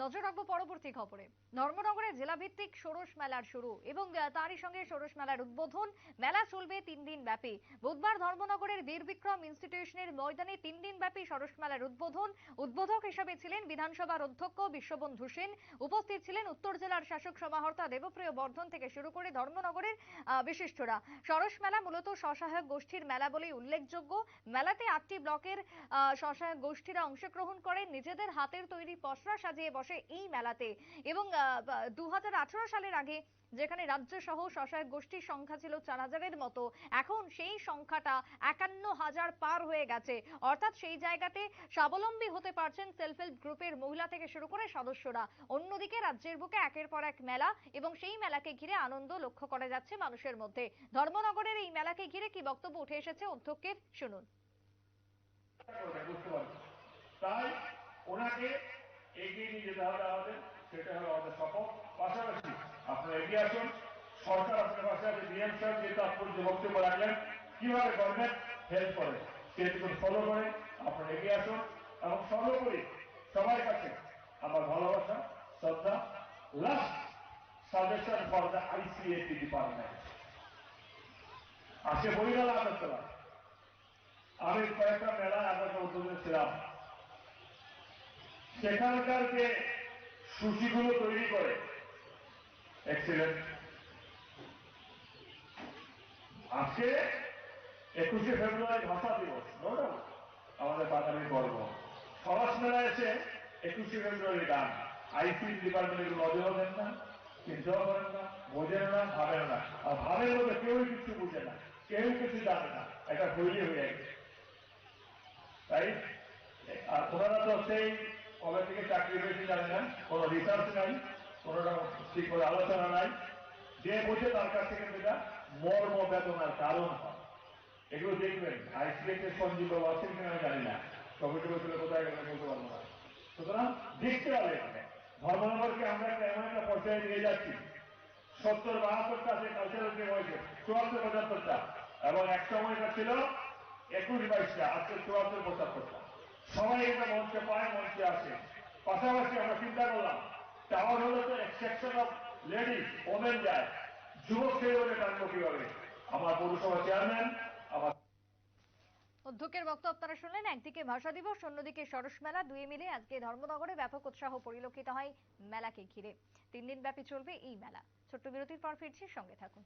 নজর রাখব পরবর্তী খবরে। ধর্মনগরে জেলাভিত্তিক ষোড়শ মেলার শুরু এবং তারই সঙ্গে ষোড়শ মেলার উদ্বোধন। মেলা চলবে তিন দিন ব্যাপী। বুধবার ধর্মনগরের বীর বিক্রম ইনস্টিটিউশনের ময়দানে তিন দিন ব্যাপী ষোড়শ মেলার উদ্বোধন। উদ্বোধক হিসেবে ছিলেন বিধানসভার অধ্যক্ষ বিশ্ববন্ধু সেন। উপস্থিত ছিলেন উত্তর জেলার শাসক সমাহর্তা দেবপ্রিয় বর্ধন থেকে শুরু করে ধর্মনগরের বিশিষ্টরা। সরস মেলা মূলত স্বসহায়ক গোষ্ঠীর মেলা বলেই উল্লেখযোগ্য। মেলাতে আটটি ব্লকের স্বসহায়ক গোষ্ঠীরা অংশগ্রহণ করে নিজেদের হাতের তৈরি পসরা সাজিয়ে বসে এই মেলাতে। এবং দু সালের আগে যেখানে রাজ্য সহ স্বসহায়ক গোষ্ঠীর সংখ্যা ছিল চার হাজারের মতো, এখন সেই সংখ্যাটা একান্ন হাজার পার হয়ে গেছে। অর্থাৎ সেই জায়গাতে স্বাবলম্বী হতে পারছেন সেলফ হেল্প গ্রুপের মহিলা থেকে শুরু করে সদস্যরা। অন্যদিকে রাজ্যের বুকে একের পর এক মেলা, এবং সেই মেলাকে ঘিরে আনন্দ লক্ষ্য করা যাচ্ছে মানুষের মধ্যে। ধর্মনগরের এই মেলাকে ঘিরে কি বক্তব্য উঠে এসেছে অধ্যক্ষের? শুনুন। তাই ওনাকে হবে আমাদের, সেটা হলো আমাদের শপথ। পাশাপাশি আপনারা এগিয়ে আসুন। সরকার আপনার পাশে আছে, ডিএম সাহেব যে তাৎপর্য বক্তব্য রাখলেন, কীভাবে গভর্নমেন্ট হেল্প করে। সেটুকু ফলো করে আপনারা এগিয়ে আসুন। এবং সর্বোপরি সবার কাছে আমার ভালোবাসা, শ্রদ্ধা last suggestion for the ICAC department আজকে বইগালা আগরতলা আমি কয়েকটা মেলায় উদ্যোগে ছিলাম। সেখানকার যে সূচিগুলো তৈরি করে এক্সিলেন্ট আজকে একুশে ফেব্রুয়ারি ভাষা দিবস doubt, আমাদের বাঙালি গর্ব। সরস মেলা এসে একুশে ফেব্রুয়ারি গান। আইসি ডিপার্টমেন্টের নজরও দেন না চিন্তাও করেন না বোঝেন না ভাবেন না। আর ভাবের মধ্যে কেউই কিছু বুঝে না কেউ কিছু জানে না এটা তৈরি হয়ে গেছে। তাই আর ওনারা তো সেই কবে থেকে চাকরি পেয়েছে জানে না, কোনো রিসার্চ নাই কোনো ঠিক করে আলোচনা নাই। যে বোঝে তার কাছ থেকে যেটা মর্ম বেদনার কারণ এগুলো দেখবেন, আইসিএস সঞ্জীব বাবু আছেন কিনা আমি জানি না। কমিটি বসলে কোথায় গেলে বলতে পারব না। সুতরাং দেখতে হবে এখানে। ধর্মনগরকে আমরা একটা এমন একটা পর্যায়ে নিয়ে যাচ্ছি? সত্তর, বাহাত্তরটা আছে কালচারাল ডে হয়েছে চুয়াত্তর, পঁচাত্তরটা। এবং এক সময়টা ছিল একুশ, বাইশটা, আজকে চুয়াত্তর, পঁচাত্তরটা। সবাই মঞ্চে পায় মঞ্চে আসে। পাশাপাশি আমরা চিন্তা করলাম, টাওয়ার হলে তো এক সেকশন অফ লেডিস ওমেন যায়। যুবক সেগুলো টানবো কীভাবে? আমার পৌরসভা চেয়ারম্যান আমার অধ্যক্ষের বক্তব্য আপনারা শুনলেন, একদিকে ভাষা দিবস, অন্যদিকে সরস মেলা দুই মিলে আজকে ধর্মনগরে ব্যাপক উৎসাহ পরিলক্ষিত হয় মেলাকে ঘিরে। তিন দিন ব্যাপী চলবে এই মেলা। ছোট্ট বিরতির পর ফিরছি, সঙ্গে থাকুন।